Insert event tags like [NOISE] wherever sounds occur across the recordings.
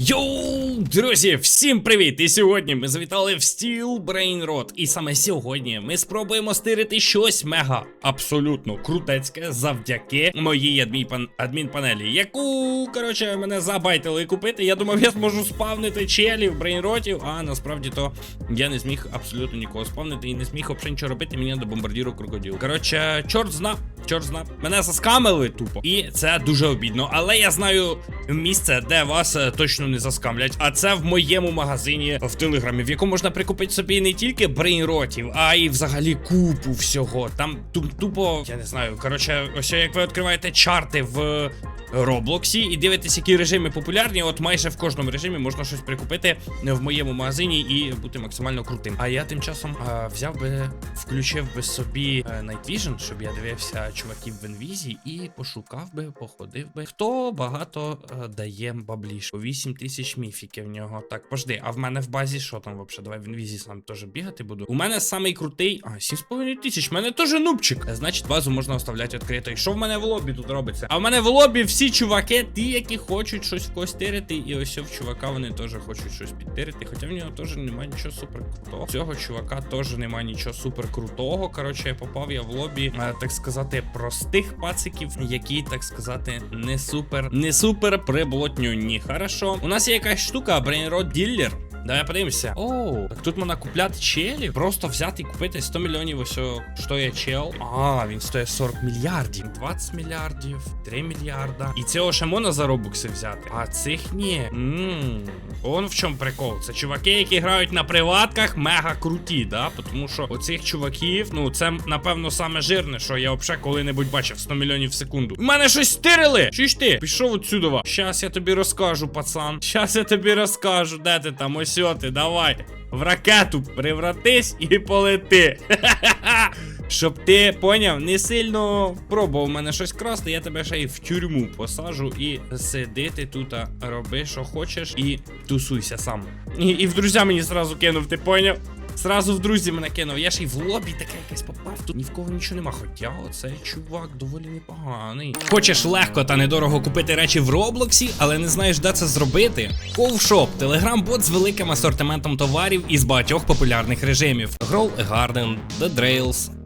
Йоу, друзі, всім привіт! І сьогодні ми завітали в Steel Brain Rot. І саме сьогодні ми спробуємо стирити щось мега абсолютно крутецьке завдяки моїй адмінпан... адмінпанелі, яку, коротше, мене забайтили купити. Я думав, я зможу спавнити челів, брейнротів, а насправді то я не зміг абсолютно нікого спавнити і не зміг взагалі нічого робити. Мені до бомбардіру крокодил. Коротше, чорт зна, чорт зна. Мене заскамили тупо. І це дуже обідно. Але я знаю місце, де вас е, точно не заскамлять. А це в моєму магазині в телеграмі, в якому можна прикупити собі не тільки брейнротів, а й взагалі купу всього. Там ту- тупо, я не знаю. Коротше, ось як ви відкриваєте чарти в. Роблоксі і дивитесь, які режими популярні. От майже в кожному режимі можна щось прикупити в моєму магазині і бути максимально крутим. А я тим часом а, взяв би, включив би собі е, Night Vision, щоб я дивився чуваків в інвізі і пошукав би, походив би. Хто багато е, дає бабліш? 8 тисяч міфіків в нього. Так, пожди, а в мене в базі що там взагалі? Давай в інвізі сам теж бігати буду. У мене самий крутий. А, 7,5 тисяч. В мене теж нубчик. Е, Значить, базу можна оставляти відкритою. Що в мене в лобі тут робиться? А в мене в лобі всі чуваки, ті, які хочуть щось в когось тирити, і ось в чувака вони теж хочуть щось підтирити. Хоча в нього теж немає нічого супер крутого. Цього чувака теж немає нічого супер крутого. Коротше, попав я в лобі, е, так сказати, простих пациків, які, так сказати, не супер, не супер приблотнюні. Хорошо. У нас є якась штука, брейнрод Dealer. Давай подивимося. О, так тут можна купляти челів. Просто взяти і купити 100 мільйонів ось що є чел. А, він стоїть 40 мільярдів, 20 мільярдів, 3 мільярда. І цього ще можна за робукси взяти. А цих ні. Ммм. Он в чому прикол. Це чуваки, які грають на приватках, мега круті, да? Тому що оцих чуваків, ну це напевно саме жирне, що я взагалі коли-небудь бачив 100 мільйонів в секунду. У мене щось стирили! Чуєш ти? Пішов отсюдова. Щас я тобі розкажу, пацан. Щас я тобі розкажу, де ти там, ось о ти, давай. В ракету превратись і полети. [LAUGHS] Щоб ти поняв, не сильно пробував мене щось красти, я тебе ще й в тюрму посажу і сидити тут, роби, що хочеш, і тусуйся сам. І, і в друзя мені зразу кинув, ти поняв? Зразу в друзі мене кинув. Я ж і в лобі таке якесь попав. Тут ні в кого нічого нема. Хоча оцей чувак доволі непоганий. Хочеш легко та недорого купити речі в Роблоксі, але не знаєш, де це зробити? Ковшоп телеграм-бот з великим асортиментом товарів із багатьох популярних режимів: Grow a Garden, The Drails,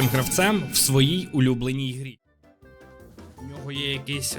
найкрутішим гравцем в своїй улюбленій грі. У нього є якийсь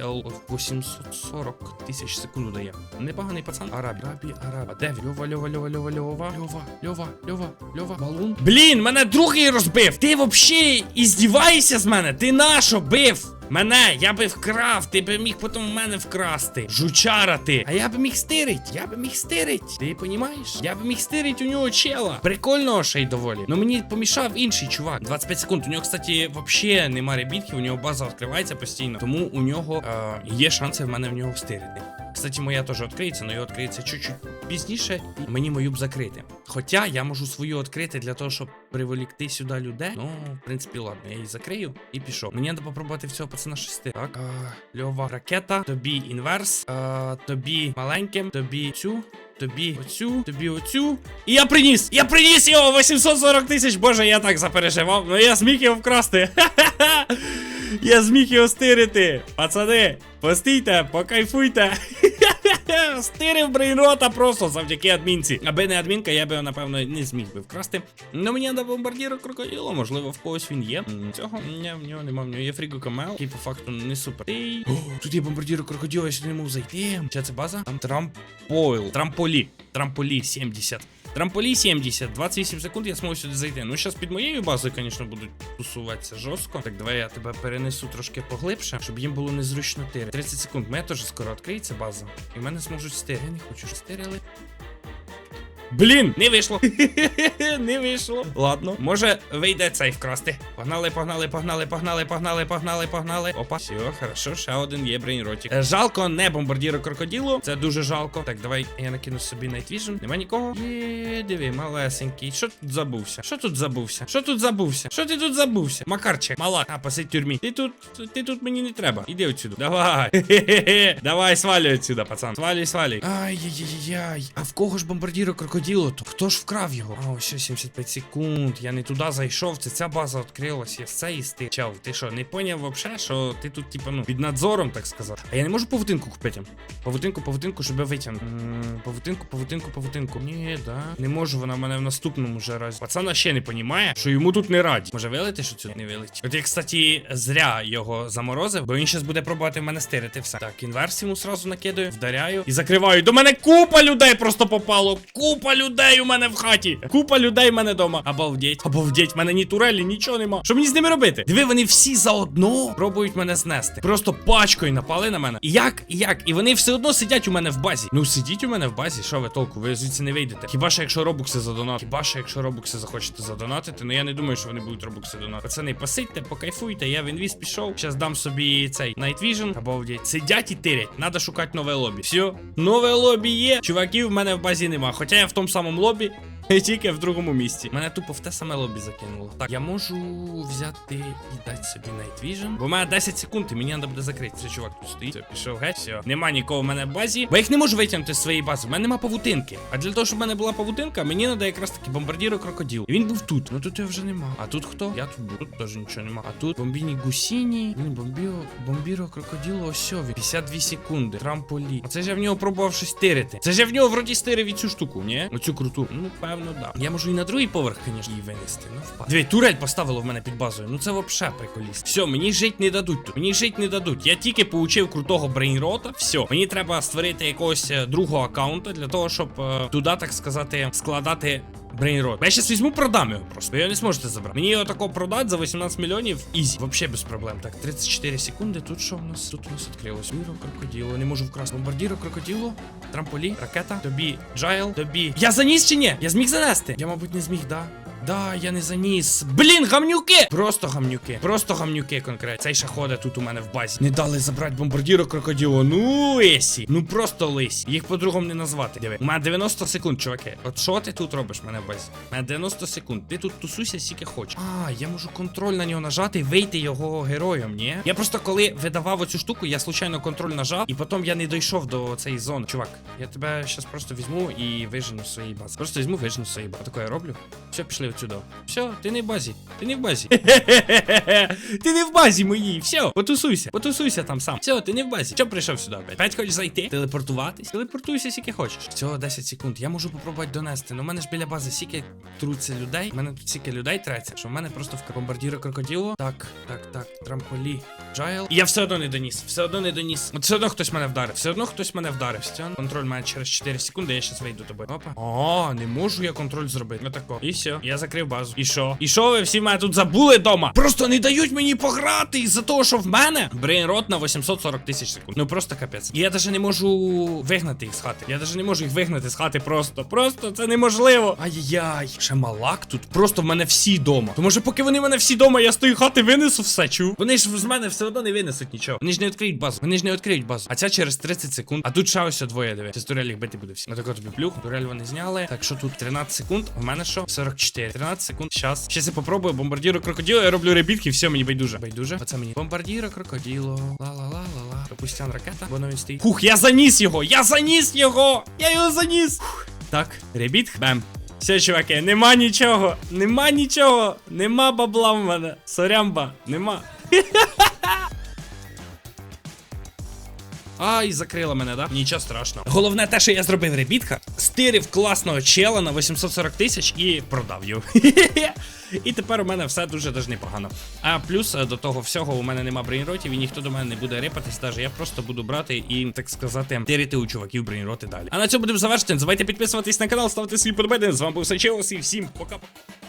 840 тисяч секунд дає. Непоганий пацан. Арабі, Арабі, Арабі. Де? Льова, Льова, Льова, Льова, Льова, Льова, Льова, Льова, Льова, Балун. Блін, мене другий розбив. Ти взагалі іздіваєшся з мене? Ти нащо бив? Мене, я би вкрав, ти би міг потім в мене вкрасти. Жучара ти. А я би міг стирить. Я би міг стирить. Ти понімаєш? Я би міг стирить у нього чела. Прикольного ще й доволі. Ну мені помішав інший чувак. 25 секунд. У нього, кстати, взагалі нема ребітків, у нього база відкривається постійно. Тому у нього е, є шанси в мене в нього встирити. Кстати, моя теж відкриється, але відкриється чуть-чуть пізніше, і мені мою б закрити. Хоча я можу свою відкрити для того, щоб приволікти сюди людей. Ну, в принципі, ладно, я її закрию і пішов. Мені треба попробувати в цього пацана шести. Так, а, льова ракета, тобі інверс, а, тобі маленьким, тобі цю. Тобі оцю, тобі оцю. І я приніс! Я приніс його! 840 тисяч! Боже, я так запереживав. Ну я зміг його вкрасти. Ха-ха-ха! [LAUGHS] Я зміг його стирити. Пацани, постійте, покайфуйте. [LAUGHS] Стирив брейнрота просто завдяки адмінці. Аби не адмінка, я би, напевно, не зміг би вкрасти. Ну мені на бомбардіру крокодило, можливо, в когось він є. Цього ні, в нього немає, В нього є фріго камел, який по факту не супер. Ей. О, тут є бомбардіру крокодила, я ще не можу зайти. Чи це база? Там трампойл. Трамполі. Трамполі 70. Трамполі 70, 28 секунд я зможу сюди зайти. Ну, зараз під моєю базою, звісно, будуть тусуватися жорстко. Так, давай я тебе перенесу трошки поглибше, щоб їм було незручно тири. 30 секунд, мене теж скоро відкриється база. І в мене зможуть стири. Я не хочу, стирили. Блін, не вийшло. [LAUGHS] не вийшло. Ладно, може вийде цей вкрасти. Погнали, погнали, погнали, погнали, погнали, погнали, погнали. Опа, все, хорошо, ще один є брейнротик. Жалко, не бомбардіро крокодилу. Це дуже жалко. Так, давай я накину собі Night Vision. Нема нікого. Є, диви, малесенький. Що тут забувся? Що тут забувся? Що тут забувся? Що ти тут забувся? Макарчик, мала, а посидь в тюрмі. Ти тут, ти тут мені не треба. Іди отсюди. Давай. [LAUGHS] Давай, свалюй отсюди, пацан. Свалюй, свалюй. Ай-яй-яй-яй. А в кого ж бомбардіро крокодило? То хто ж вкрав його? А, ось ще 75 секунд. Я не туди зайшов. Це ця база відкрилась. Я це їсти. Чав, ти що, не поняв вообще, що ти тут, типа, ну, під надзором, так сказати. А я не можу павутинку купити. Павутинку, павутинку, щоб я витягнув. М, Павутинку, павутинку, павутинку. Ні, да. Не можу, вона в мене в наступному вже разі. Пацана ще не понімає, що йому тут не раді. Може вилити, що цю не вилить. От я, кстати, зря його заморозив, бо він щас буде пробувати в мене стирити все. Так, інверс йому сразу накидаю, вдаряю і закриваю. До мене купа людей просто попало. Купа людей у мене в хаті. Купа людей в мене вдома. Обалдеть. Обалдеть, в мене ні турелі, нічого нема. Що мені з ними робити? Диви, вони всі заодно пробують мене знести. Просто пачкою напали на мене. І як? І як? І вони все одно сидять у мене в базі. Ну сидіть у мене в базі. Що ви толку? Ви звідси не вийдете. Хіба що якщо робукси задонати? Хіба що якщо робукси захочете задонатити? Ну я не думаю, що вони будуть робукси донатити. Пацани, посидьте, покайфуйте. Я в інвіз пішов. Щас дам собі цей Night Vision. Обалдеть. Сидять і тирять. Надо шукати нове лобі. Все, нове лобі є. Чуваків в мене в базі нема. Хоча я в тому самому лобі. Тільки в другому місці. Мене тупо в те саме лобі закинуло. Так, я можу взяти і дати собі Night Vision. Бо в мене 10 секунд, і мені треба буде закрити. Це чувак тут стоїть. Все, пішов геть. Все. Нема нікого в мене в базі. Бо я їх не можу витягнути з своєї бази. В мене нема павутинки. А для того, щоб в мене була павутинка, мені треба якраз таки бомбардіро крокодил. І він був тут. Ну тут його вже нема. А тут хто? Я тут був. Тут теж нічого нема. А тут бомбіні гусіні. Блін, бомбіо, бомбіро крокодило, ось він. 52 секунди. Трамполі. А це ж я в нього пробував щось тирити. Це ж я в нього вроді стирив і цю штуку, ні? Оцю круту. Ну, певно, да. Я можу і на другий поверх, звісно, її винести. Ну, впад. Дві, турель поставило в мене під базою. Ну це вообще приколіст. Все, мені жить не дадуть тут. Мені жить не дадуть. Я тільки получив крутого брейнрота. Все, мені треба створити якогось е, другого аккаунта для того, щоб е, туди, так сказати, складати. Брейнрот. Я щас візьму, продам його просто. Його не зможете забрати. Мені його такого продать за 18 мільйонів. Ізі. Вообще без проблем. Так, 34 секунди. Тут що у нас? Тут у нас відкрилось. Міро крокоділо. Не можу вкрасти. Бомбардіро крокоділо. Трамполі, ракета. Тобі джайл. Тобі. Я заніс чи ні? Я зміг занести. Я, мабуть, не зміг, да. Да, я не заніс. Блін, гамнюки! Просто гамнюки. Просто гамнюки конкретно. Цей ходить тут у мене в базі. Не дали забрати бомбардіро крокоділо. Ну, лисі. Ну просто лисі. Їх по-другому не назвати. Диви. У мене 90 секунд, чуваки. От що ти тут робиш в мене в базі? У мене 90 секунд. Ти тут тусуйся скільки хочеш. А, я можу контроль на нього нажати вийти його героєм, ні? Я просто коли видавав оцю штуку, я случайно контроль нажав, і потім я не дійшов до цієї зони. Чувак, я тебе зараз просто візьму і вижену з своєї бази. Просто візьму, вижену з своєї бази. Таке я роблю. Все, пішли отсюди. Все, ти не в базі. Ти не в базі. [LAUGHS] ти не в базі моїй. Все, потусуйся. Потусуйся там сам. Все, ти не в базі. Що прийшов сюди опять? Опять хочеш зайти? Телепортуватись? Телепортуйся, скільки хочеш. Всього 10 секунд. Я можу попробувати донести. Ну, в мене ж біля бази стільки труться людей. У мене тут стільки людей треться, що в мене просто в бомбардіро крокодило. Так, так, так, трамполі. Джайл. І я все одно не доніс. Все одно не доніс. От все одно хтось мене вдарив. Все одно хтось мене вдарив. Все, контроль має через 4 секунди, я щас вийду тобою. Опа. О, не можу я контроль зробити. Отако. І все. Я закрив базу. І що? І що ви всі мене тут забули дома? Просто не дають мені пограти із-за того, що в мене брейнрот на 840 тисяч секунд. Ну просто капець. І я навіть не можу вигнати їх з хати. Я навіть не можу їх вигнати з хати просто. Просто це неможливо. Ай-яй. Ще малак тут. Просто в мене всі дома. То може, поки вони мене всі дома, я з тої хати винесу все, чу. Вони ж з мене все одно не винесуть нічого. Вони ж не відкриють базу. Вони ж не відкриють базу. А ця через 30 секунд. А тут ще ось двоє диви. З турелі їх бити буде всі. Отако тобі плюх. Турель вони зняли. Так що тут 13 секунд. У мене що? 44. 13 секунд. Сейчас. Сейчас я попробую бомбардіру крокодила. Я роблю ребітки. Все, мені байдуже. Байдуже. Оце мені. Бомбардіра крокодило. Ла-ла-ла-ла-ла. Пропустян ракета. Воно він стоїть. Хух, я заніс його! Я заніс його! Я його заніс! Фух. Так, ребіт. Бем. Все, чуваки, нема нічого, нема нічого, нема бабла в мене. Сорямба, нема. [LAUGHS] Ай, закрила мене, да? Нічого страшного. Головне те, що я зробив ребітка, стирив класного чела на 840 тисяч і продав його. [LAUGHS] І тепер у мене все дуже даже непогано. А плюс е, до того всього у мене нема брейнротів і ніхто до мене не буде рипатись, навіть я просто буду брати і, так сказати, тирити у чуваків брейнроти далі. А на цьому будемо завершити. Не забувайте підписуватись на канал, ставити свої подобайки. З вами був Сачеус і всім пока-пока.